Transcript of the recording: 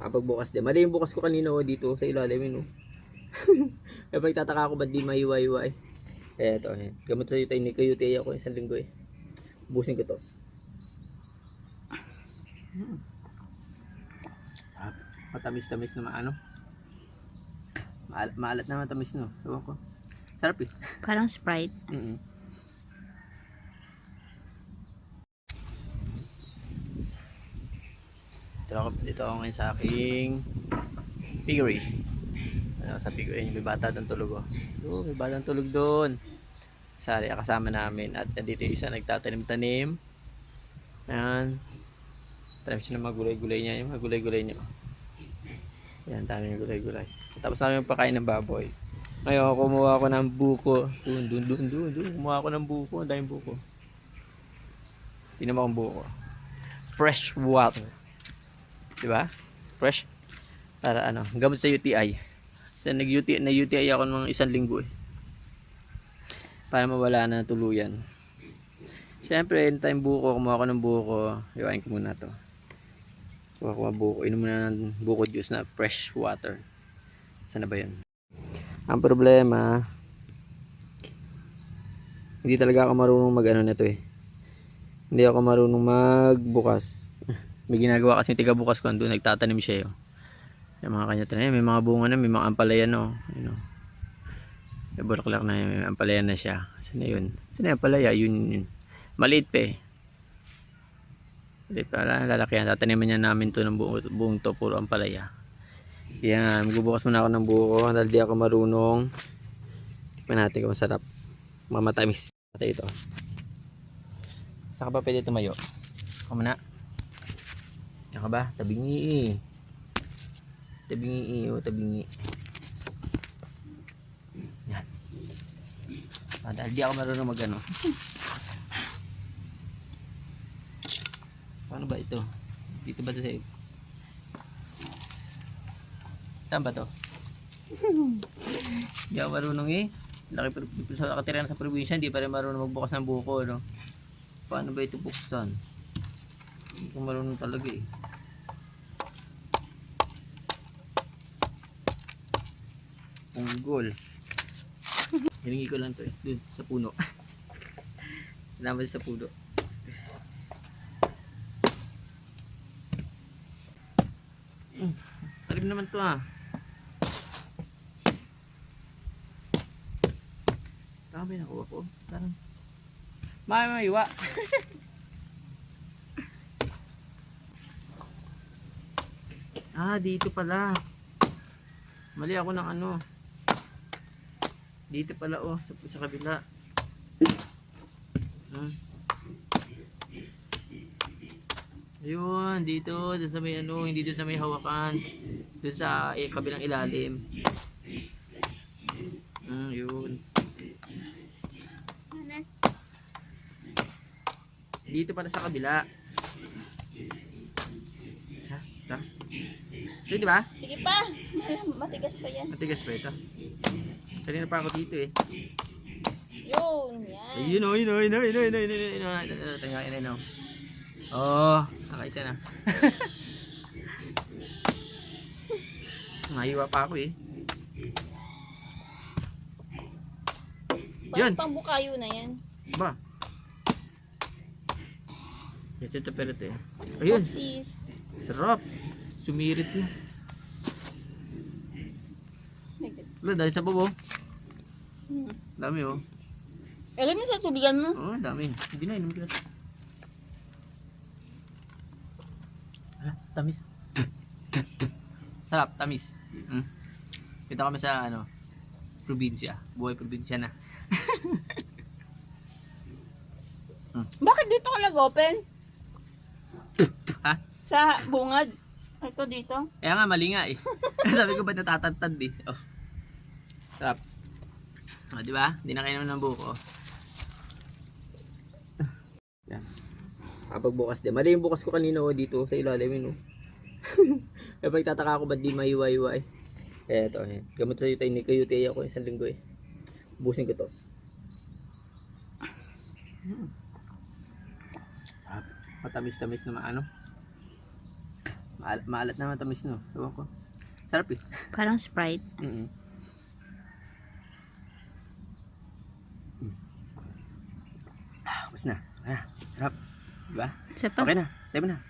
Kapag bukas din. Mali yung bukas ko kanina oh, dito sa ilalim yun oh. Kaya pagtataka ako ba't di mahiwa-hiwa eh. Kaya ito eh. Gamot sa tayo ni kayo tayo ako isang linggo eh. Busin ko to. Hmm. Sarap. Matamis-tamis na maano. Maal maalat na matamis no. Ewan ko. Sarap eh. Parang Sprite. Mm Dito ako, dito ako ngayon sa aking piggery. Ano, sa piggery, may bata doon tulog oh. Oh, may bata tulog doon. Sari, kasama namin. At dito yung isa nagtatanim-tanim. Ayan. Tanim siya ng mga gulay-gulay niya. Yung mga gulay-gulay niya. oh. Yan, dami yung gulay-gulay. Tapos namin pakain ng baboy. Ngayon, kumuha ako ng buko. Dun, dun, dun, dun, dun. Kumuha ako ng buko. Ang daming buko. Tinan akong buko. Fresh water. Diba? Fresh. Para ano, gamot sa UTI. Kasi nag-UTI, na-UTI ako ng isang linggo eh. Para mawala na tuluyan. Siyempre, anytime buko, kumuha ko ng buko. Iwain ko muna to. Kuha ko buko. Inom muna ng buko juice na fresh water. Saan na ba yun? Ang problema, hindi talaga ako marunong mag ano nito eh. Hindi ako marunong magbukas. May ginagawa kasi tiga bukas ko doon nagtatanim siya yo. Yung mga kanya tanim, may mga bunga na, may mga ampalaya no, you know. May bulaklak na, may ampalaya na siya. Saan yun? Saan na yung ampalaya? Yun, yun. Maliit pa eh. Maliit pa, lalakihan. Tataniman niya namin to ng buong, buong to, puro ampalaya. Yan, magbubukas muna ako ng buko dahil di ako marunong. Tikman natin kung masarap. Mamatamis. Ito. Saan ka ba pwede tumayo? Ako muna. Ka ba? Tabingi eh. Tabingi eh. O, tabingi. Yan. Ah, dahil di ako marunong mag ano. Paano ba ito? Dito ba ito sa Saan ba to? Hindi ako marunong eh. Laki sa nakatira na sa probinsya, hindi pa rin marunong magbukas ng buko, no? Paano ba ito buksan? Hindi ko marunong talaga eh. Punggol. Hiningi ko lang to eh. Dun, sa puno. Naman sa puno. Talim naman to ah. Dami nakuha ko. Parang may maiwa. ah, dito pala. Mali ako ng ano. Dito pala oh, sa, sa kabila. Hmm. Ayun, dito, dun sa may ano, hindi dun sa may hawakan. Dun sa eh, kabilang ilalim. Hmm, yun. Dito pala sa kabila. Ha? Ito? Ito, di ba? Sige pa. Matigas pa yan. Matigas pa ito. Kanina pa ako dito eh. Yun, yan. Ayun oh, yun oh, yun oh, yun oh, yun oh, yun oh, yun oh. Tanga, yun oh. Oo, nakaisa na. Mahiwa pa ako eh. Yun. Parang pambukayo na yan. Ba? Yes, ito pero ito eh. Ayun. Oopsies. Sarap. Sumirit na. Wala, dahil sa babo. Hmm. Dami oh. Alam mo sa tubigan mo? Oo, oh, dami. Hindi na, inom na. Ah, tamis. Sarap, tamis. Mm. Dito kami sa, ano, probinsya. Buhay probinsya na. Bakit dito ka nag-open? Ha? Sa bungad. Ito dito. Kaya nga, mali nga eh. Sabi ko ba natatantad eh. Oh. Sarap. Oh, di ba? Hindi na kayo ng buko. Yan. Kapag bukas din. Mali yung bukas ko kanina oh, dito sa ilalim yun oh. Kaya pagtataka ako ba't di mahiwa-hiwa eh. Ito eh. Gamot sa tayo ni kayo tayo ako isang linggo eh. Busin ko to. Hmm. Sarap. Matamis-tamis na maano. Maalat, maalat na matamis no. Ewan ko. Sarap eh. Parang Sprite. Mm Ah, basta na. Ah, sarap. Diba? Isa pa. Okay na. Mo na.